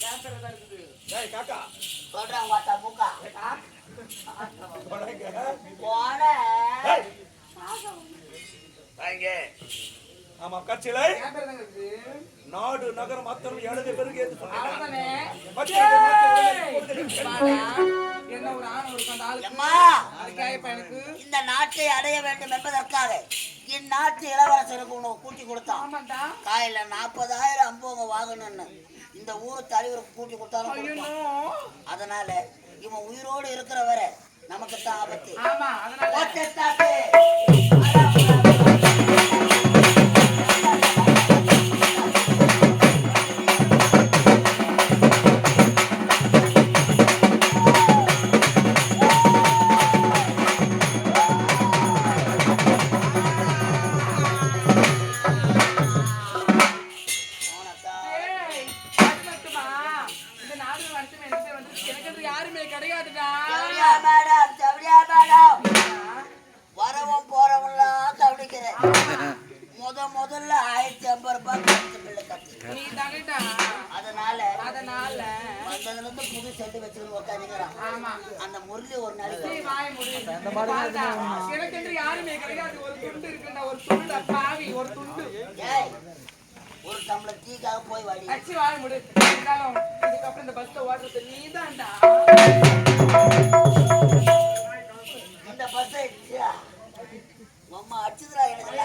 கேப்பரதா இருக்குது. டேய் காக்கா. சொல்றான் வாத்தா மூக்கா. தொடங்க போட டேய். வாங்க ஆமா கட்சியில நாடு நகரம் அத்தனை எழுத வாடா. என்ன ஒரு ஆண் ஒரு எனக்கு இந்த நாட்டை அடைய வேண்டும் என்பதற்காக இந்நாட்டு இளவரசருக்கு உனக்கு கூட்டி கொடுத்தான். காயில நாற்பதாயிரம் அம்பவங்க வாங்கணும்னு இந்த ஊர் தலைவருக்கு கூட்டி கொடுத்தாலும். அதனால இவன் உயிரோடு இருக்கிற வரை நமக்கு தான் ஆபத்து. எனக்கு யாருமே கிடையாதுடா. மேடம், ஜவுளியா மேடம். வரவும் போறவங்களாம் கவனிக்கிறேன். முத முதல்ல ஆயிரத்தி ஐம்பது ரூபாய் கட்டு பிள்ளை கட்டி நீ தகட்டா அதனால அதனால. வந்ததுல இருந்து புது செட்டு வச்சுக்கிட்டு உட்காந்துக்கிறான் ஆமா. அந்த முரளி ஒரு நாளைக்கு வாய மூடு. பாருடா, எனக்கு என்று யாருமே கிடையாது. ஒரு துண்டு இருக்குடா ஒரு துண்டு பாவி. ஒரு துண்டு. ஏய், ஒரு டம்ளர் டீக்காக போய் வாடி. அச்சி வாய முடு. இருந்தாலும் இதுக்கப்புறம் இந்த பஸ்ல ஓடுறது நீதான்டா. இந்த பஸ் அம்மா அடிச்சுதுடா எனக்கு.